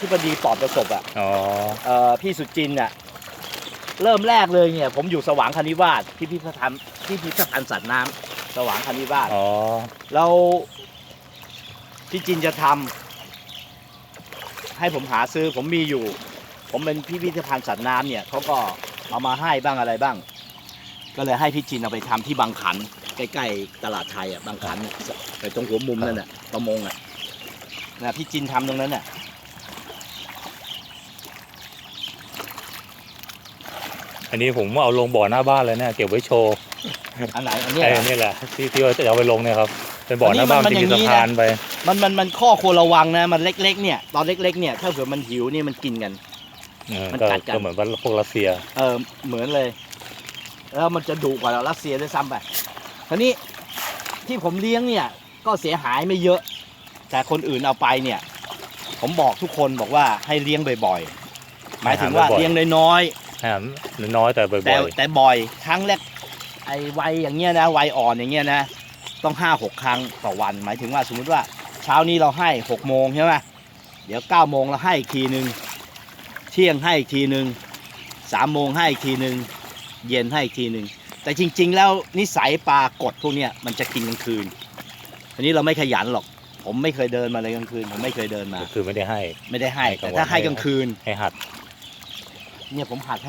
ที่บดีปลอดประสบอะอ๋อ เอ่อพี่สุจินต์อะเริ่มแรกเลยเนี่ย ผมอยู่สว่างคณิวาสที่พิพิธภัณฑ์ที่พิพิธภัณฑ์สัตว์น้ำสว่างคณิวาสอ๋อ เราพี่จินจะทำให้ผมหาซื้อผมมีอยู่ ผมเป็นพิพิธภัณฑ์สัตว์น้ำเนี่ยเขาก็เอามาให้บ้างอะไรบ้าง ก็เลยให้พี่จินเอาไปทำที่บางขันใกล้ๆตลาดไทยอะบางขันเนี่ยไปตรงหัวมุมนั่นน่ะประมงอะนะพี่จินทำตรงนั้นน่ะ อันนี้ผมเอาลงบ่อหน้าบ้านเลยเนี่ยเก็บไว้โชว์อันไหนอันเนี้ยไอ้เหรอ นี่แหละที่ที่ว่าจะเอาไปลงเนี่ยครับเป็นบ่อหน้าบ้านอันที่นี้มีมันสะมันอย่างนี้นะ พานไปมันมันมันข้อควรระวังนะมันเล็กๆเนี่ยตอนเล็กๆเนี่ยถ้าเผื่อมันหิวนี่มันกินกัน เออมันก็กัดกัน ก็เหมือนว่าพวกรัสเซียเออเหมือนเลย แล้วมันจะดุกว่ารัสเซียด้วยซ้ำไปทีนี้ที่ผมเลี้ยงเนี่ย ก็เสียหายไม่เยอะ แต่คนอื่นเอาไปเนี่ย ผมบอกทุกคนบอกว่าให้เลี้ยงบ่อยๆ หมายถึงว่าบ่อยๆเลี้ยงน้อยอาหาร น้อยๆแต่บ่ๆแต่อยแต่บ่อยครั้งแรกไอ้วัยอย่างเงี้ยนะวัยอ่อนอย่างเงี้ยนะ ต้องห้าหกครั้งต่อวัน หมายถึงว่าสมมุติว่าเช้านี้เราให้หกโมงใช่ไหมเดี๋ยวเก้าโมงเราให้อีกทีหนึ่งเที่ยงให้อีกทีหนึ่งสามโมงให้อีกทีหนึ่งเย็นให้อีกทีหนึ่งแต่จริง ๆ แล้วนิสัยปลากดพวกเนี้ยมันจะกินกลางคืนอันนี้เราไม่ขยันหรอก ผมไม่เคยเดินมาเลยกลางคืน ผมไม่เคยเดินมาๆก็คือไม่ได้ให้ ไม่ได้ให้ให้กลางวันแต่ถ้าให้กลางคืนให้หัด เนี่ยผมหัดให้